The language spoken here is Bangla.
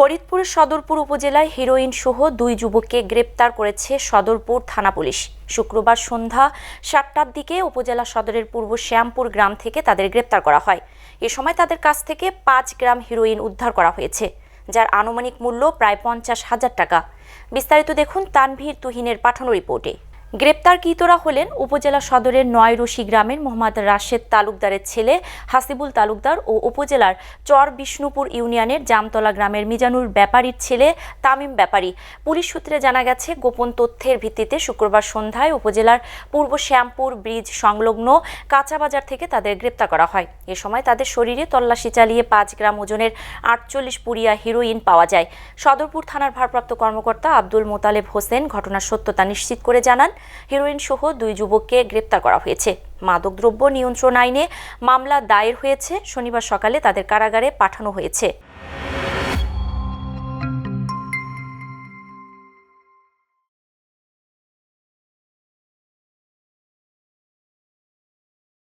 ফরিদপুর সদরপুর উপজেলায় হিরোইন সহ দুই যুবককে গ্রেপ্তার করেছে সদরপুর থানা পুলিশ। শুক্রবার সন্ধ্যা সাতটার দিকে উপজেলা সদরের পূর্ব শ্যামপুর গ্রাম থেকে তাদের গ্রেপ্তার করা হয়। এ সময় তাদের কাছ থেকে পাঁচ গ্রাম হিরোইন উদ্ধার করা হয়েছে, যার আনুমানিক মূল্য প্রায় পঞ্চাশ হাজার টাকা। বিস্তারিত দেখুন তানভীর তুহিনের পাঠানো রিপোর্টে। গ্রেপ্তারকৃতরা হলেন উপজেলা সদরের নয়রশি গ্রামের মোহাম্মদ রাশেদ তালুকদারের ছেলে, হাসিবুল তালুকদার ও উপজেলার চর বিষ্ণুপুর ইউনিয়নের জামতলা গ্রামের মিজানুর ব্যাপারীর ছেলে, তামিম ব্যাপারী। পুলিশ সূত্রে জানা গেছে, গোপন তথ্যের ভিত্তিতে শুক্রবার সন্ধ্যায় উপজেলার পূর্ব শ্যামপুর ব্রিজ সংলগ্ন কাঁচাবাজার থেকে তাদের গ্রেপ্তার করা হয়। এ সময় তাদের শরীরে তল্লাশি চালিয়ে পাঁচ গ্রাম ওজনের আটচল্লিশ পুরিয়া হিরোইন পাওয়া যায়। সদরপুর থানার ভারপ্রাপ্ত কর্মকর্তা আব্দুল মোতালেব হোসেন ঘটনার সত্যতা নিশ্চিত করে জানান হিরোইন সহ দুই যুবককে গ্রেপ্তার করা হয়েছে। মাদকদ্রব্য নিয়ন্ত্রণ আইনে মামলা দায়ের হয়েছে। শনিবার সকালে তাদের কারাগারে পাঠানো হয়েছে।